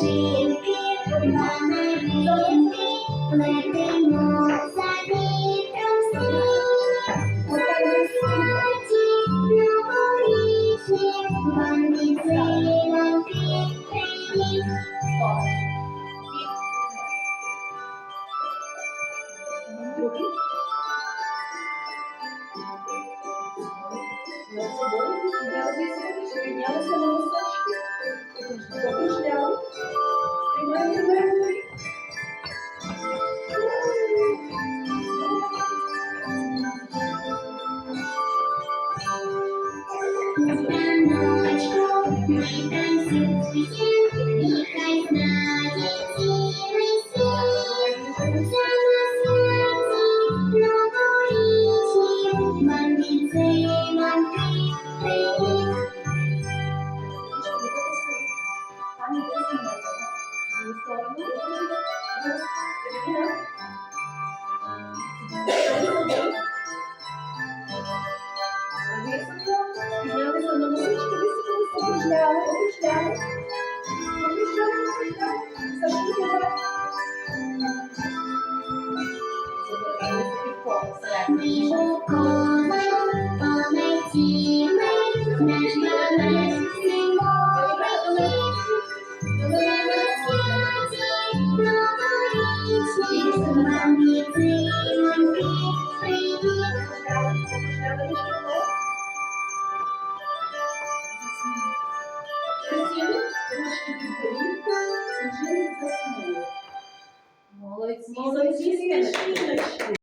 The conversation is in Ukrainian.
Жінки, на летимо за вітром слід. У святі новорічні, вам відсиланки привіт. Другий. Собою підняли високо, піднялися на носочки. Попішляли. Тримаємо, тримаємо. Станочку, ми танцюємо, Піднялися на носочки, високо, високо. Попішляли, попішляли. Попішляли, попішляли. Сашки, давай. Зобразилися під у трошки підборідка. Молодці, Молодці, сніжиночки.